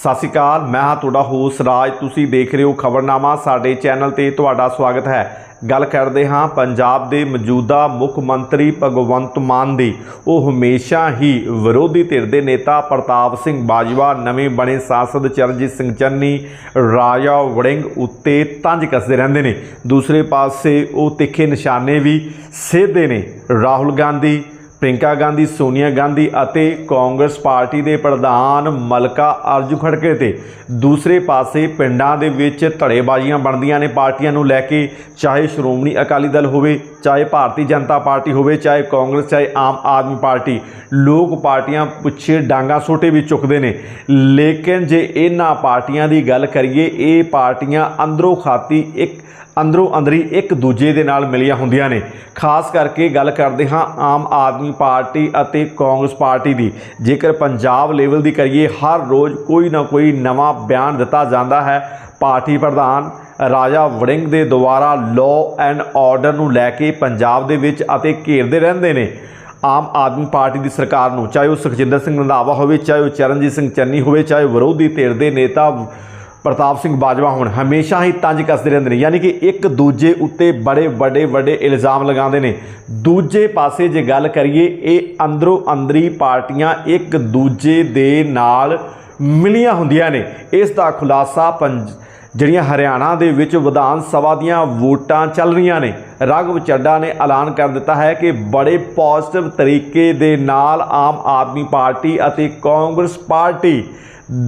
ਸਤਿ ਸ਼੍ਰੀ ਅਕਾਲ, ਮੈਂ ਹਾਂ ਤੁਹਾਡਾ ਹੋਸ ਰਾਜ। ਤੁਸੀਂ ਦੇਖ ਰਹੇ ਹੋ ਖਬਰਨਾਮਾ, ਸਾਡੇ ਚੈਨਲ ਤੇ ਤੁਹਾਡਾ ਸਵਾਗਤ ਹੈ। ਗੱਲ ਕਰਦੇ ਹਾਂ ਪੰਜਾਬ ਦੇ ਮੌਜੂਦਾ ਮੁੱਖ ਮੰਤਰੀ ਭਗਵੰਤ ਮਾਨ ਦੀ। ਉਹ ਹਮੇਸ਼ਾ ਹੀ ਵਿਰੋਧੀ ਧਿਰ ਦੇ ਨੇਤਾ ਪ੍ਰਤਾਪ ਸਿੰਘ ਬਾਜਵਾ, ਨਵੇਂ ਬਣੇ ਸਾਂਸਦ ਚਰਨਜੀਤ ਸਿੰਘ ਚੰਨੀ, ਰਾਜਾ ਵੜਿੰਗ ਉੱਤੇ ਤੰਜ ਕੱਸਦੇ ਰਹਿੰਦੇ ਨੇ। ਦੂਸਰੇ ਪਾਸੇ ਉਹ ਤਿੱਖੇ ਨਿਸ਼ਾਨੇ ਵੀ ਸੇਧਦੇ ਨੇ। ਰਾਹੁਲ ਗਾਂਧੀ ਪ੍ਰਿੰਕਾ ਗਾਂਧੀ, ਸੋਨੀਆ ਗਾਂਧੀ ਅਤੇ ਕਾਂਗਰਸ ਪਾਰਟੀ ਦੇ ਪ੍ਰਧਾਨ ਮਲਕਾ ਅਰਜੂ ਖੜਕੇ ਤੇ ਦੂਸਰੇ ਪਾਸੇ ਪਿੰਡਾਂ ਦੇ ਵਿੱਚ ਧੜੇਬਾਜ਼ੀਆਂ ਬਣਦੀਆਂ ਨੇ। ਪਾਰਟੀਆਂ ਨੂੰ ਲੈ ਕੇ ਚਾਹੇ ਸ਼੍ਰੋਮਣੀ ਅਕਾਲੀ ਦਲ ਹੋਵੇ, ਚਾਹੇ ਭਾਰਤੀ ਜਨਤਾ ਪਾਰਟੀ ਹੋਵੇ, ਚਾਹੇ ਕਾਂਗਰਸ, ਚਾਹੇ ਆਮ ਆਦਮੀ ਪਾਰਟੀ, ਲੋਕ ਪਾਰਟੀਆਂ ਪਿੱਛੇ ਡਾਂਗਾ ਸੋਟੇ ਵੀ ਚੁੱਕਦੇ ਨੇ। ਲੇਕਿਨ ਜੇ ਇਹਨਾਂ ਪਾਰਟੀਆਂ ਦੀ ਗੱਲ ਕਰੀਏ, ਇਹ ਪਾਰਟੀਆਂ ਅੰਦਰੋਂ ਖਾਤੀ ਇੱਕ ਅੰਦਰੋਂ ਅੰਦਰੀ ਇੱਕ ਦੂਜੇ ਦੇ ਨਾਲ ਮਿਲੀਆਂ ਹੁੰਦੀਆਂ ਨੇ। ਖਾਸ ਕਰਕੇ ਗੱਲ ਕਰਦੇ ਹਾਂ ਆਮ ਆਦਮੀ ਪਾਰਟੀ ਅਤੇ ਕਾਂਗਰਸ ਪਾਰਟੀ ਦੀ। ਜੇਕਰ ਪੰਜਾਬ ਲੈਵਲ ਦੀ ਕਰੀਏ, ਹਰ ਰੋਜ਼ ਕੋਈ ਨਾ ਕੋਈ ਨਵਾਂ ਬਿਆਨ ਦਿੱਤਾ ਜਾਂਦਾ ਹੈ। ਪਾਰਟੀ ਪ੍ਰਧਾਨ ਰਾਜਾ ਵੜਿੰਗ ਦੇ ਦੁਆਰਾ ਲਾਅ ਐਂਡ ਆਰਡਰ ਨੂੰ ਲੈ ਕੇ ਪੰਜਾਬ ਦੇ ਵਿੱਚ ਅਤੇ ਘੇਰਦੇ ਰਹਿੰਦੇ ਨੇ। ਆਮ ਆਦਮੀ ਪਾਰਟੀ ਦੀ ਸਰਕਾਰ ਨੂੰ, ਚਾਹੇ ਉਹ ਸੁਖਜਿੰਦਰ ਸਿੰਘ ਰੰਧਾਵਾ ਹੋਵੇ, ਚਾਹੇ ਉਹ ਚਰਨਜੀਤ ਸਿੰਘ ਚੰਨੀ ਹੋਵੇ, ਚਾਹੇ ਵਿਰੋਧੀ ਧਿਰ ਦੇ ਨੇਤਾ ਪ੍ਰਤਾਪ ਸਿੰਘ ਬਾਜਵਾ ਹੁਣ ਹਮੇਸ਼ਾ ਹੀ ਤੰਜ ਕੱਸਦੇ ਰਹਿੰਦੇ ਨੇ। ਯਾਨੀ ਕਿ ਇੱਕ ਦੂਜੇ ਉੱਤੇ ਬੜੇ ਵੱਡੇ ਵੱਡੇ ਇਲਜ਼ਾਮ ਲਗਾਉਂਦੇ ਨੇ। ਦੂਜੇ ਪਾਸੇ ਜੇ ਗੱਲ ਕਰੀਏ, ਇਹ ਅੰਦਰੋਂ ਅੰਦਰੀ ਪਾਰਟੀਆਂ ਇੱਕ ਦੂਜੇ ਦੇ ਨਾਲ ਮਿਲੀਆਂ ਹੁੰਦੀਆਂ ਨੇ। ਇਸ ਦਾ ਖੁਲਾਸਾ ਪੰਜ ਜਿਹੜੀਆਂ ਹਰਿਆਣਾ ਦੇ ਵਿੱਚ ਵਿਧਾਨ ਸਭਾ ਦੀਆਂ ਵੋਟਾਂ ਚੱਲ ਰਹੀਆਂ ਨੇ। ਰਾਘਵ ਚੱਡਾ ਨੇ ਐਲਾਨ ਕਰ ਦਿੱਤਾ ਹੈ ਕਿ ਬੜੇ ਪੋਜ਼ਿਟਿਵ ਤਰੀਕੇ ਦੇ ਨਾਲ ਆਮ ਆਦਮੀ ਪਾਰਟੀ ਅਤੇ ਕਾਂਗਰਸ ਪਾਰਟੀ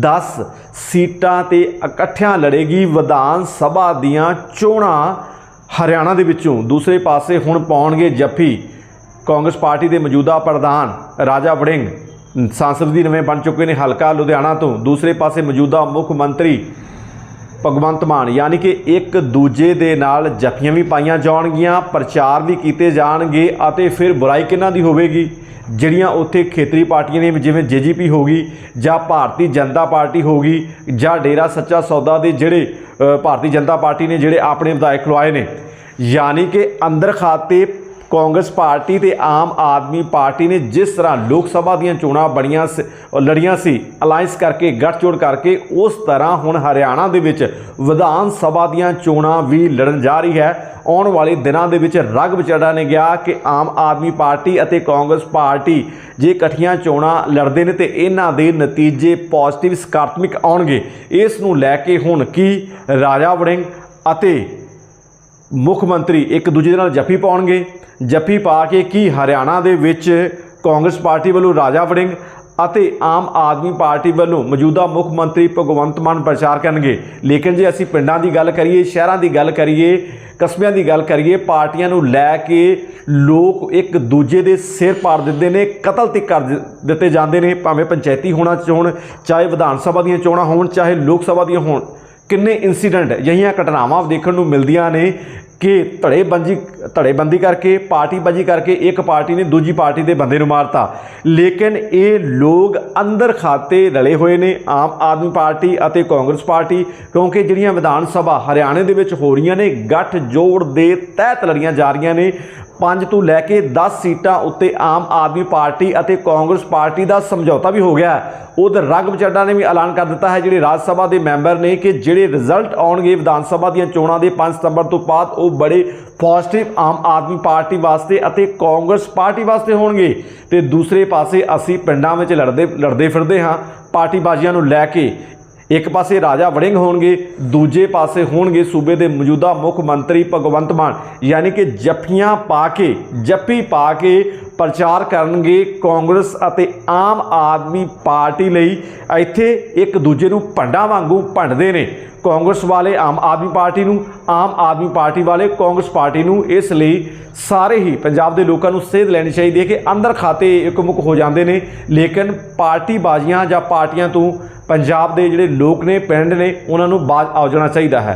10 ਸੀਟਾਂ ਤੇ ਇਕੱਠਿਆਂ ਲੜੇਗੀ। ਵਿਧਾਨ ਸਭਾ ਦੀਆਂ ਚੋਣਾਂ ਹਰਿਆਣਾ ਦੇ ਵਿੱਚੋਂ ਦੂਸਰੇ ਪਾਸੇ ਹੁਣ ਪਾਉਣਗੇ ਜੱਫੀ। ਕਾਂਗਰਸ ਪਾਰਟੀ ਦੇ ਮੌਜੂਦਾ ਪ੍ਰਧਾਨ ਰਾਜਾ ਵੜਿੰਗ, ਸੰਸਦ ਦੀ ਨਵੇਂ ਬਣ ਚੁੱਕੇ ਨੇ। ਹਲਕਾ ਲੁਧਿਆਣਾ ਤੋਂ ਦੂਸਰੇ ਪਾਸੇ ਮੌਜੂਦਾ ਮੁੱਖ ਮੰਤਰੀ ਭਗਵੰਤ ਮਾਨ, ਯਾਨੀ ਕਿ ਇੱਕ ਦੂਜੇ ਦੇ ਨਾਲ ਜੱਫੀਆਂ ਵੀ ਪਾਈਆਂ ਜਾਣਗੀਆਂ, ਪ੍ਰਚਾਰ ਵੀ ਕੀਤੇ ਜਾਣਗੇ ਅਤੇ ਫਿਰ ਬੁਰਾਈ ਕਿਹਨਾਂ ਦੀ ਹੋਵੇਗੀ? ਜਿਹੜੀਆਂ ਉੱਥੇ ਖੇਤਰੀ ਪਾਰਟੀਆਂ ਨੇ, ਜਿਵੇਂ ਜੀਜੀਪੀ ਹੋ ਗਈ ਜਾਂ ਭਾਰਤੀ ਜਨਤਾ ਪਾਰਟੀ ਹੋ ਗਈ ਜਾਂ ਡੇਰਾ ਸੱਚਾ ਸੌਦਾ ਦੇ ਜਿਹੜੇ ਭਾਰਤੀ ਜਨਤਾ ਪਾਰਟੀ ਨੇ, ਜਿਹੜੇ ਆਪਣੇ ਵਿਧਾਇਕ ਲਵਾਏ ਨੇ। ਯਾਨੀ ਕਿ ਅੰਦਰ ਖਾਤੇ ਕਾਂਗਰਸ ਪਾਰਟੀ ਤੇ ਆਮ ਆਦਮੀ ਪਾਰਟੀ ਨੇ ਜਿਸ ਤਰ੍ਹਾਂ ਲੋਕ ਸਭਾ ਦੀਆਂ ਚੋਣਾਂ ਬੜੀਆਂ ਸ- ਲੜੀਆਂ ਸੀ, ਅਲਾਈਅੰਸ ਕਰਕੇ, ਗੱਠਜੋੜ ਕਰਕੇ, ਉਸ ਤਰ੍ਹਾਂ ਹੁਣ ਹਰਿਆਣਾ ਦੇ ਵਿੱਚ ਵਿਧਾਨ ਸਭਾ ਦੀਆਂ ਚੋਣਾਂ ਵੀ ਲੜਨ ਜਾ ਰਹੀ ਹੈ। ਆਉਣ ਵਾਲੇ ਦਿਨਾਂ ਦੇ ਵਿੱਚ ਰਗ ਵਿਚੜਾ ਨੇ ਗਿਆ ਕਿ ਆਮ ਆਦਮੀ ਪਾਰਟੀ ਅਤੇ ਕਾਂਗਰਸ ਪਾਰਟੀ ਜੇ ਇਕੱਠੀਆਂ ਚੋਣਾਂ ਲੜਦੇ ਨੇ ਤੇ ਇਹਨਾਂ ਦੇ ਨਤੀਜੇ ਪੋਜ਼ਿਟਿਵ, ਸਕਾਰਾਤਮਕ ਆਉਣਗੇ। ਇਸ ਨੂੰ ਲੈ ਕੇ ਹੁਣ ਕੀ ਰਾਜਾ ਵੜਿੰਗ ਅਤੇ ਮੁੱਖ ਮੰਤਰੀ ਇੱਕ ਦੂਜੇ ਦੇ ਨਾਲ ਜੱਫੀ ਪਾਉਣਗੇ। ਜੱਫੀ ਪਾ ਕੇ ਕੀ ਹਰਿਆਣਾ ਦੇ ਵਿੱਚ ਕਾਂਗਰਸ ਪਾਰਟੀ ਵੱਲੋਂ ਰਾਜਾ ਵੜਿੰਗ ਅਤੇ ਆਮ ਆਦਮੀ ਪਾਰਟੀ ਵੱਲੋਂ ਮੌਜੂਦਾ ਮੁੱਖ ਮੰਤਰੀ ਭਗਵੰਤ ਮਾਨ ਪ੍ਰਚਾਰ ਕਰਨਗੇ। ਲੇਕਿਨ ਜੇ ਅਸੀਂ ਪਿੰਡਾਂ ਦੀ ਗੱਲ ਕਰੀਏ, ਸ਼ਹਿਰਾਂ ਦੀ ਗੱਲ ਕਰੀਏ, ਕਸਬਿਆਂ ਦੀ ਗੱਲ ਕਰੀਏ, ਪਾਰਟੀਆਂ ਨੂੰ ਲੈ ਕੇ ਲੋਕ ਇੱਕ ਦੂਜੇ ਦੇ ਸਿਰ ਪਾੜ ਦਿੰਦੇ ਨੇ, ਕਤਲ 'ਤੇ ਕਰ ਦਿੱਤੇ ਜਾਂਦੇ ਨੇ, ਭਾਵੇਂ ਪੰਚਾਇਤੀ ਹੋਣਾ ਹੋਣ, ਚਾਹੇ ਵਿਧਾਨ ਸਭਾ ਦੀਆਂ ਚੋਣਾਂ ਹੋਣ, ਚਾਹੇ ਲੋਕ ਸਭਾ ਦੀਆਂ ਹੋਣ। ਕਿੰਨੇ ਇਨਸੀਡੈਂਟ ਅਜਿਹੀਆਂ ਘਟਨਾਵਾਂ ਦੇਖਣ ਨੂੰ ਮਿਲਦੀਆਂ ਨੇ ਕਿ ਧੜੇਬੰਦੀ ਧੜੇਬੰਦੀ ਕਰਕੇ, ਪਾਰਟੀਬਾਜ਼ੀ ਕਰਕੇ ਇੱਕ ਪਾਰਟੀ ਨੇ ਦੂਜੀ ਪਾਰਟੀ ਦੇ ਬੰਦੇ ਨੂੰ ਮਾਰਤਾ। ਲੇਕਿਨ ਇਹ ਲੋਕ ਅੰਦਰ ਖਾਤੇ ਰਲੇ ਹੋਏ ਨੇ, ਆਮ ਆਦਮੀ ਪਾਰਟੀ ਅਤੇ ਕਾਂਗਰਸ ਪਾਰਟੀ, ਕਿਉਂਕਿ ਜਿਹੜੀਆਂ ਵਿਧਾਨ ਸਭਾ ਹਰਿਆਣੇ ਦੇ ਵਿੱਚ ਹੋ ਰਹੀਆਂ ਨੇ ਗੱਠ ਜੋੜ ਦੇ ਤਹਿਤ ਲੜੀਆਂ ਜਾ ਰਹੀਆਂ ਨੇ 5 ਤੋਂ ਲੈ ਕੇ 10 ਸੀਟਾਂ ਉੱਤੇ ਆਮ ਆਦਮੀ ਪਾਰਟੀ ਅਤੇ ਕਾਂਗਰਸ ਪਾਰਟੀ ਦਾ ਸਮਝੌਤਾ ਵੀ ਹੋ ਗਿਆ ਉਧਰ ਰਗਬ ਚੱਡਾ ਨੇ ਵੀ ਐਲਾਨ ਕਰ ਦਿੱਤਾ ਹੈ, ਜਿਹੜੇ ਰਾਜ ਸਭਾ ਦੇ ਮੈਂਬਰ ਨੇ ਕਿ ਜਿਹੜੇ ਰਿਜ਼ਲਟ ਆਉਣਗੇ ਵਿਧਾਨ ਸਭਾ ਦੀਆਂ ਚੋਣਾਂ ਦੇ 5 ਸਤੰਬਰ ਤੋਂ ਬਾਅਦ ਉਹ ਬੜੇ ਪੋਜ਼ਿਟਿਵ ਆਮ ਆਦਮੀ ਪਾਰਟੀ ਵਾਸਤੇ ਅਤੇ ਕਾਂਗਰਸ ਪਾਰਟੀ ਵਾਸਤੇ ਹੋਣਗੇ। ਤੇ ਦੂਸਰੇ ਪਾਸੇ ਅਸੀਂ ਪਿੰਡਾਂ ਵਿੱਚ ਲੜਦੇ ਲੜਦੇ ਫਿਰਦੇ ਹਾਂ। ਪਾਰਟੀਬਾਜ਼ੀਆਂ ਨੂੰ ਲੈ ਕੇ ਇੱਕ ਪਾਸੇ ਰਾਜਾ ਵੜਿੰਗ ਹੋਣਗੇ, ਦੂਜੇ ਪਾਸੇ ਹੋਣਗੇ ਸੂਬੇ ਦੇ ਮੌਜੂਦਾ ਮੁੱਖ ਮੰਤਰੀ ਭਗਵੰਤ ਮਾਨ। ਯਾਨੀ ਕਿ ਜੱਫੀਆਂ ਪਾ ਕੇ, ਜੱਫੀ ਪਾ ਕੇ ਪ੍ਰਚਾਰ ਕਰਨਗੇ ਕਾਂਗਰਸ ਅਤੇ ਆਮ ਆਦਮੀ ਪਾਰਟੀ ਲਈ। ਇੱਥੇ ਇੱਕ ਦੂਜੇ ਨੂੰ ਭੰਡਾ ਵਾਂਗੂ ਭੰਡਦੇ ਨੇ। ਕਾਂਗਰਸ ਵਾਲੇ ਆਮ ਆਦਮੀ ਪਾਰਟੀ ਨੂੰ, ਆਮ ਆਦਮੀ ਪਾਰਟੀ ਵਾਲੇ ਕਾਂਗਰਸ ਪਾਰਟੀ ਨੂੰ ਇਸ ਲਈ ਸਾਰੇ ਹੀ ਪੰਜਾਬ ਦੇ ਲੋਕਾਂ ਨੂੰ ਸੇਧ ਲੈਣੀ ਚਾਹੀਦੀ ਹੈ ਕਿ ਅੰਦਰ ਖਾਤੇ ਇੱਕਮੁੱਖ ਹੋ ਜਾਂਦੇ ਨੇ। ਲੇਕਿਨ ਪਾਰਟੀ ਬਾਜ਼ੀਆਂ ਜਾਂ ਪਾਰਟੀਆਂ ਤੋਂ ਪੰਜਾਬ ਦੇ ਜਿਹੜੇ ਲੋਕ ਨੇ, ਪਿੰਡ ਨੇ, ਉਹਨਾਂ ਨੂੰ ਬਾਜ਼ ਆ ਜਾਣਾ ਚਾਹੀਦਾ ਹੈ।